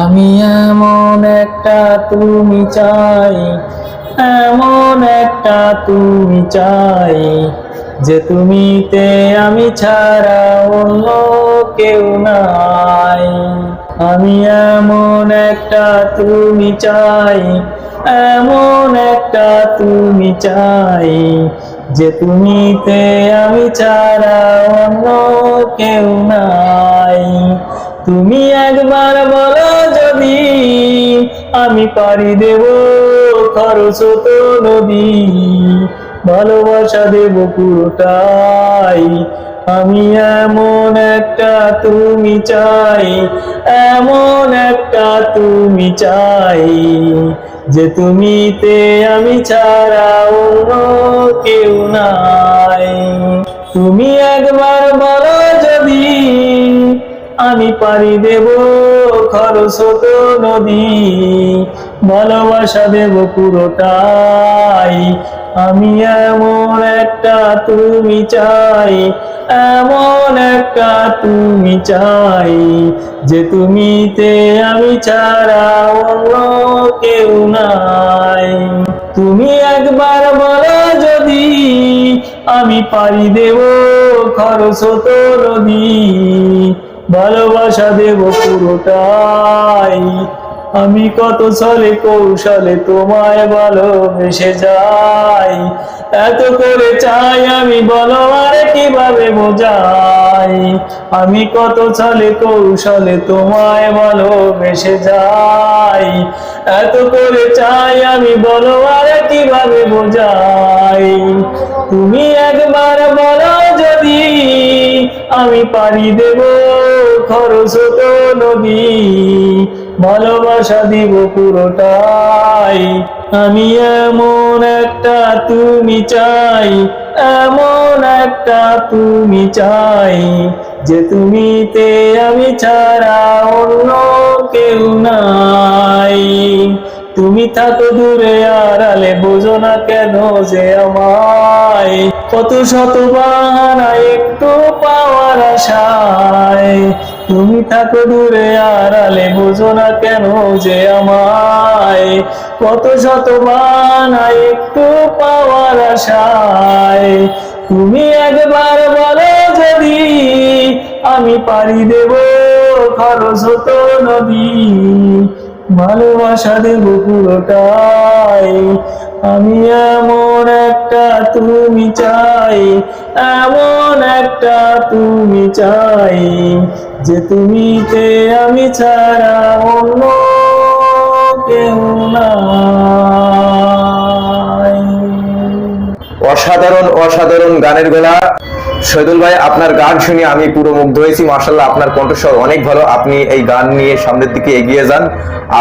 আমি এমন একটা তুমি চাই, এমন একটা তুমি চাই, যে তুমিতে আমি ছাড়া অন্য কেউ নাই। আমি এমন একটা তুমি চাই, এমন একটা তুমি চাই, যে তুমিতে আমি ছাড়া অন্য কেউ নাই। তুমি একবার বলো যদি, আমি পারি দেব খরচ তো নদী। ভালোবাসা দেব পুরোটাই। আমি এমন একটা তুমি চাই, এমন একটা তুমি চাই, যে তুমিতে আমি ছাড়া অন্য কেউ নাই। তুমি একবার বলো যদি আমি পারি দেব, খরচ তো নদী। ভালোবাসা দেব পুরোটাই। আমি এমন একটা তুমি চাই, এমন একটা তুমি চাই, যে তুমিতে আমি ছাড়া অন্য কেউ নাই। তুমি একবার বলো যদি, আমি পারি দেব, খরচ তো নদী। ভালোবাসা দেব পুরোটাই। আমি কত ছলে কৌশলে তোমায় ভালোবেসে যাই। এত করে চাই আমি, বলো আর কীভাবে বোঝাই? আমি কত ছলে কৌশলে তোমায় ভালোবেসে যাই। এত করে চাই আমি, বলো আর কীভাবে বোঝাই? তুমি একবার বলো যদি আমি পারি দেব। খরচ তো নদী ভালোবাসা দিব পুরোটাই। আমি এমন একটা তুমি চাই, এমন একটা তুমি চাই, যে তুমিতে আমি ছাড়া অন্য কেউ নাই। তুমি থাকো দূরে আড়ালে, বোঝো না কেন যে আমায়। কত শত বাহানা তুমি থাকো দূরে আড়ালে, বোঝো না কেন যে আমায়। কত শত বাহানা একটু পাওয়ার আশায়। তুমি একবার বলো যদি, আমি পারি দেব খরচ তো নদী। ভালোবাসা দেব পুরোটাই। আমি এমন একটা তুমি চাই, এমন একটা তুমি চাই, যে তুমি তুমিতে আমি ছাড়া অন্য কেউ অসাধারণ অসাধারণ গানের গলা শহীদুল ভাই, আপনার গান শুনে আমি পুরো মুগ্ধ হয়েছি। মার্শাল্লাহ আপনার কণ্ঠস্বর অনেক ভালো। আপনি এই গান নিয়ে সামনের দিকে এগিয়ে যান।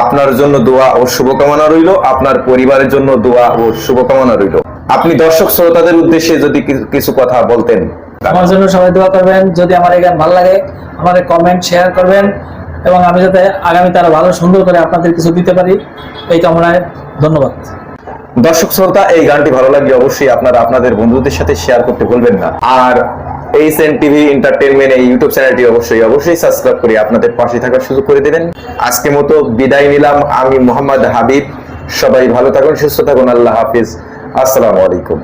আপনার জন্য দোয়া ও শুভকামনা রইল। আপনার পরিবারের জন্য দোয়া ও শুভকামনা রইল। আপনি দর্শক শ্রোতাদের উদ্দেশ্যে যদি কিছু কথা বলতেন। আমার জন্য সবাই দোয়া করবেন। যদি আমার এই গান ভালো লাগে আমাদের কমেন্ট শেয়ার করবেন এবং আমি যাতে আগামীতে আরও ভালো, সুন্দর করে আপনাদের কিছু দিতে পারি, এই কামনায় ধন্যবাদ। দর্শক শ্রোতা, এই গানটি ভালো লাগলে অবশ্যই আপনারা আপনাদের বন্ধুদের সাথে শেয়ার করতে ভুলবেন না। আর এইচ এন টিভি এন্টারটেনমেন্ট এই ইউটিউব চ্যানেলটি অবশ্যই অবশ্যই সাবস্ক্রাইব করে আপনাদের পাশে থাকার সুযোগ করে দেবেন। আজকে মতো বিদায় নিলাম। আমি মোহাম্মদ হাবিব। সবাই ভালো থাকুন, সুস্থ থাকুন। আল্লাহ হাফিজ। আসসালামু আলাইকুম।